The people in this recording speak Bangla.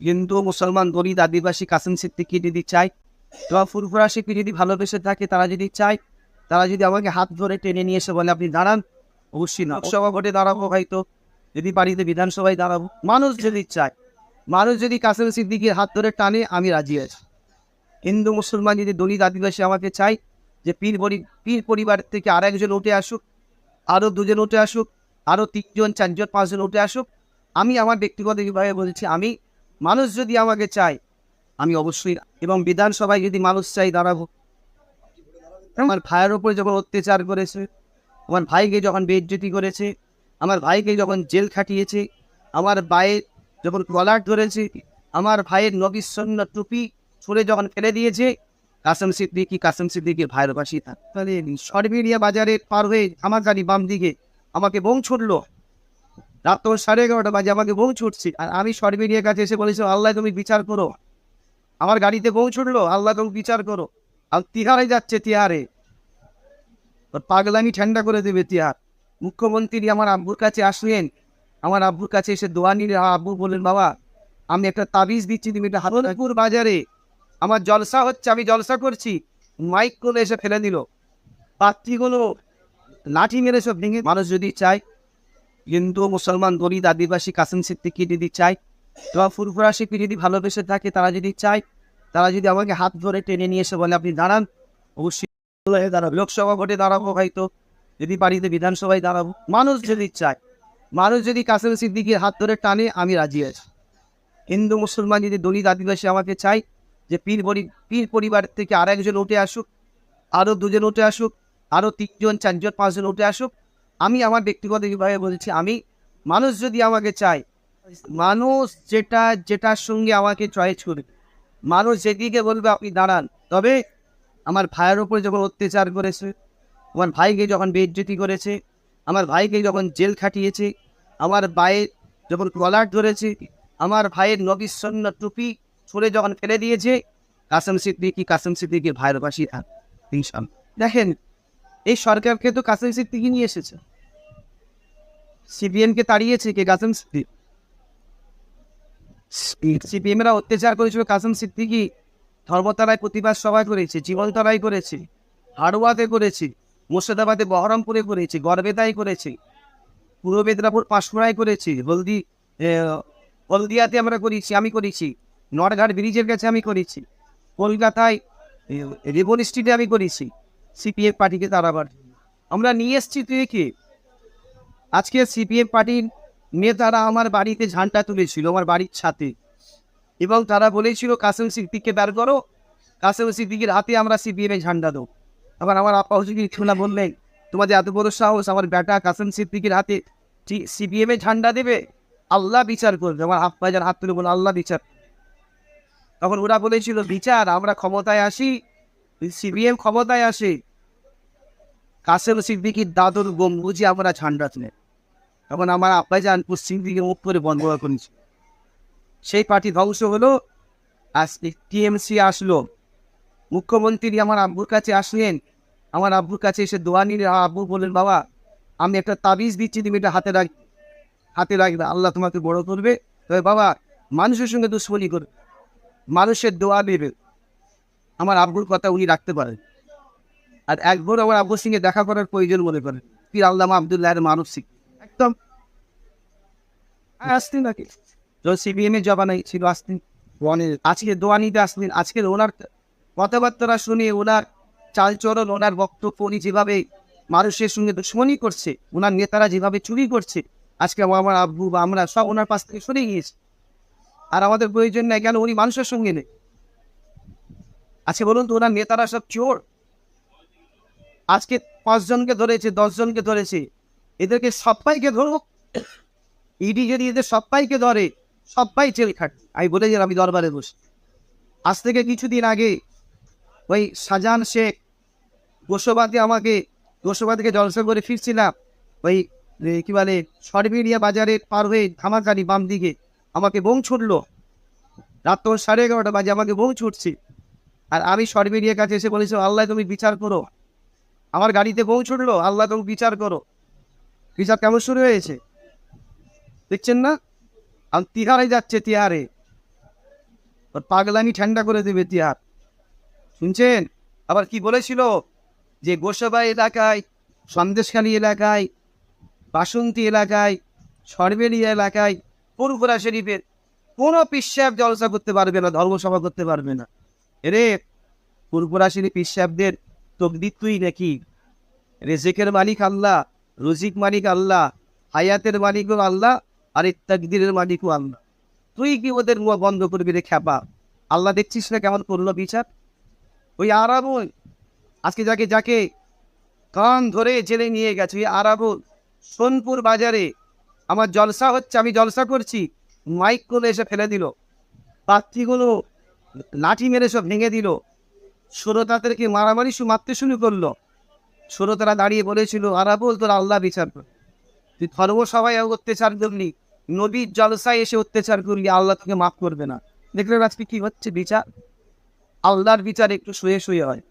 হিন্দু, মুসলমান, দলিত, আদিবাসী, কাসিম সিদ্দিকি যদি চাই বা ফুরফুরা শিল্পী যদি ভালোবেসে থাকে, তারা যদি চায়, তারা যদি আমাকে হাত ধরে টেনে নিয়ে এসে বলে, আপনি দাঁড়ান। অবশ্যই লোকসভা ভোটে দাঁড়াবো হয়তো, যদি বাড়িতে বিধানসভায় দাঁড়াবো। মানুষ যদি চায়, মানুষ যদি কাসিম সিদ্দিকির হাত ধরে টানে, আমি রাজি আছি। হিন্দু, মুসলমান যদি দলিত, আদিবাসী আমাকে চাই যে পীর পরি, পীর পরিবার থেকে আর একজন উঠে আসুক আরও দুজন উঠে আসুক আরও তিনজন, চারজন, পাঁচজন উঠে আসুক, আমি আমার ব্যক্তিগতভাবে বলছি, আমি মানুষ যদি আমাকে চায়, আমি অবশ্যই, এবং বিধানসভায় যদি মানুষ চাই দাঁড়াবো। আমার ভাইয়ের ওপরে যখন অত্যাচার করেছে, আমার ভাইকে যখন বেজ্জতি করেছে, আমার ভাইকে যখন জেল খাটিয়েছে, আমার ভাইয়ের যখন কলার ধরেছে, আমার ভাইয়ের নবিসন্ন টুপি ছুঁড়ে যখন ফেলে দিয়েছে, কাসম সিদ্দিকি, কাসম সিদ্দিকির ভাইয়ের পাশেই থাক। তাহলে সরবেরিয়া বাজারের পার হয়ে আমার গাড়ি বাম দিকে আমাকে বোম ছুটলো রাত তো সাড়ে এগারোটা বাজে, আমাকে বউ ছুটছি। আর আমি সরবেরিয়ার কাছে এসে বলেছি, আল্লাহ তুমি বিচার করো। আমার গাড়িতে বউ ছুটলো, আল্লাহ তুমি বিচার করো। আর তিহারে যাচ্ছে তিহারে। পাগলামি ঠান্ডা করে দেবে তিহার। মুখ্যমন্ত্রী আমার আব্বুর কাছে আসলেন আমার আব্বুর কাছে এসে দোয়া নিলে আব্বু বললেন, বাবা, আমি একটা তাবিজ দিচ্ছি, তুমি এটা হারনপুর বাজারে আমার জলসা হচ্ছে, আমি জলসা করছি। মাইক করে এসে ফেলে দিল। পাত্রীগুলো লাঠি মেরে সব ভেঙে মানুষ যদি চায় হিন্দু মুসলমান দলিত আদিবাসী কাসিম সিদ্দিকি যদি চায় বা ফুরফুরা শিল্পী যদি ভালোবেসে থাকে, তারা যদি চায়, তারা যদি আমাকে হাত ধরে টেনে নিয়ে এসে বলে, আপনি দাঁড়ান। অবশ্যই দাঁড়াবো। লোকসভা ভোটে দাঁড়াবো হয়তো, যদি বাড়িতে বিধানসভায় দাঁড়াবো। মানুষ যদি চায়, মানুষ যদি কাসিম সিদ্দিকির হাত ধরে টানে, আমি রাজি আছি। হিন্দু, মুসলমান যদি দলিত আদিবাসী আমাকে চাই যে পীর পরি, পীর পরিবার থেকে আর একজন উঠে আসুক আরও দুজন উঠে আসুক আরও তিনজন, চারজন, পাঁচজন উঠে আসুক আমি আমার ব্যক্তিগত বিভাগে বলছি, আমি মানুষ যদি আমাকে চায়, মানুষ যেটা, যেটার সঙ্গে আমাকে চয়েস করবে, মানুষ যেদিকে বলবে আপনি দাঁড়ান। তবে আমার ভাইয়ের ওপরে যখন অত্যাচার করেছে, আমার ভাইকে যখন বেজ্জতি করেছে, আমার ভাইকে যখন জেল খাটিয়েছে, আমার ভাইয়ের যখন কলার ধরেছে, আমার ভাইয়ের নবিসন্ন টুপি ছুঁড়ে যখন ফেলে দিয়েছে, কাসম সিদ্দিকি, কাসম সিদ্দিকির ভাইয়ের থাক দেখেন এই সরকারকে তো কাসেম সিদ্দিকি নিয়ে এসেছে। সিপিএমকে তাড়িয়েছে কে? কাসেম সিদ্দিক। সিপিএমরা অত্যাচার করেছিল কাসেম সিদ্দিকি ধর্মতলায় প্রতিবাদ সভা করেছে জীবনতলায় করেছে হাড়োয়াতে করেছে মুর্শিদাবাদে বহরমপুরে করেছে গড়বেতায় করেছে পূর্ব মেদিনীপুর পাঁশকুড়ায় করেছি হলদি হলদিয়াতে আমরা করেছি আমি করেছি নরঘাট ব্রিজের কাছে আমি করেছি কলকাতায় রেবন স্ট্রিটে আমি করেছি। সিপিএম পার্টিকে তাড়াবার। আমরা নিয়ে এসছি তুই কি আজকে সিপিএম পার্টির নেতারা আমার বাড়িতে ঝান্ডা তুলেছিল, আমার বাড়ির ছাতে। এবং তারা বলেছিল, কাসেম সিদ্দিককে বের করো। কাসেম সিদ্দিকের হাতে আমরা সিপিএম ঝান্ডা দেবো। আবার আমার আপা হুজুর খুনা বললেন, তোমাদের এত বড় সাহস, আমার বেটা কাসেম সিদ্দিকের হাতে সিপিএম এ ঝান্ডা দেবে? আল্লাহ বিচার করবে। আমার আপ্পা যার হাত তুলে বলে আল্লাহ বিচার। তখন ওরা বলেছিল, বিচার, আমরা ক্ষমতায় আসি সিপিএম ক্ষমতায় আসে। কাসেম সিদ্দিকির দাদুর গম্বুজি আমরা ঝান্ডা তুলে। তখন আমার আব্বাই যান পশ্চিম দিকে মুখ করে বন্ধ করেছে। সেই পার্টি ধ্বংস হলো। আজ টিএমসি আসলো। মুখ্যমন্ত্রী আমার আব্বুর কাছে আসলেন। আমার আব্বুর কাছে এসে দোয়া নিলে আব্বু বললেন, বাবা, আমি একটা তাবিজ দিচ্ছি, তুমি এটা হাতে রাখ, হাতে রাখবে, আল্লাহ তোমাকে বড় করবে। তবে বাবা, মানুষের সঙ্গে দুশ্মনী করবে, মানুষের দোয়া নেবে আমার আব্বুর কথা উনি রাখতে পারেন। আর একবার আমার আব্বুর সঙ্গে দেখা করার প্রয়োজন মনে করেন পীর আল্লামা আবদুল্লাহের মানব শিখ একদম। আসতেন নাকি? যখন সিবিএম এর জবানাই ছিল আসতেন আজকে দোয়া নিতে আসলেন। আজকের ওনার কথাবার্তা শুনে ওনার চালচরণ ওনার বক্তব্য, উনি যেভাবে মানুষের সঙ্গে দুশ্মনী করছে, ওনার নেতারা যেভাবে চুরি করছে, আজকে আমার আব্বু বা আমরা সব ওনার পাশ থেকে সরে গিয়েছি। আর আমাদের প্রয়োজন নেই কেন? উনি মানুষের সঙ্গে নেই। আজকে বলুন তো, ওনার নেতারা সব চোর? আজকে পাঁচজনকে ধরেছে, দশজনকে ধরেছে। এদেরকে সবাইকে ধরুক। ইডি যদি এদের সবাইকে ধরে, সবাই জেল খাট। আমি বলে যে আমি দরবারে বসে। আজ থেকে কিছুদিন আগে ওই শাহজাহান শেখ, গোসবাদে আমাকে গোসবা থেকে জলসা করে ফিরছিলাম। ওই কি বলে সরবেরিয়া বাজারের পার হয়ে ধামাকারি বাম দিকে আমাকে বোম ছুটলো। রাত তো সাড়ে এগারোটা বাজে, আমাকে বোম ছুটছে। আর আমি সরবেরিয়ার কাছে এসে বলেছি আল্লাহ তুমি বিচার করো। আমার গাড়িতে ছুটলো আল্লাহ তুমি বিচার করো। বিচার কেমন শুরু হয়েছে? দেখছেন না? আর তিহারে যাচ্ছে তিহারে। ওর পাগলামি ঠান্ডা করে দেবে তিয়ার শুনছেন? আবার কি বলেছিল? যে গোসাবা এলাকায়, সন্দেশখালী এলাকায়, বাসন্তী এলাকায় সরবেরিয়া এলাকায় পুরপুরা শরীফের কোনো পিসাব জলসা করতে পারবে না, ধর্মসভা করতে পারবে না। এরে, পুরপুরা শরীফ পিসাবদের তকদির তুই নাকি? রেজেকের মালিক আল্লাহ, রুজিক মালিক আল্লাহ, হায়াতের মালিকও আল্লাহ, আর এই তাকদিরের মালিকও আল্লাহ। তুই কি ওদের মুখ বন্ধ করবি রে খ্যাপা? আল্লাহ দেখছিস না কেমন করল বিচার? ওই আরাবুল আজকে যাকে যাকে কান ধরে জেলে নিয়ে গেছে, ওই আরাবুল সোনপুর বাজারে। আমার জলসা হচ্ছে, আমি জলসা করছি। মাইক করে এসে ফেলে দিল। পাত্রীগুলো লাঠি মেরে সব ভেঙে দিল। শ্রোতাদেরকে মারামারি শু মারতে শুরু করল। শ্রোতারা দাঁড়িয়ে বলেছিল আরাবুল তোর আল্লাহ বিচার কর। তুই ধর্মসভায় অত্যাচার করলি, নবীর জলসায় এসে অত্যাচার করলি, আল্লাহ তোকে মাফ করবে না। দেখলেন আজকে কি হচ্ছে বিচার? আল্লাহর বিচার একটু শুয়ে শুয়ে হয়।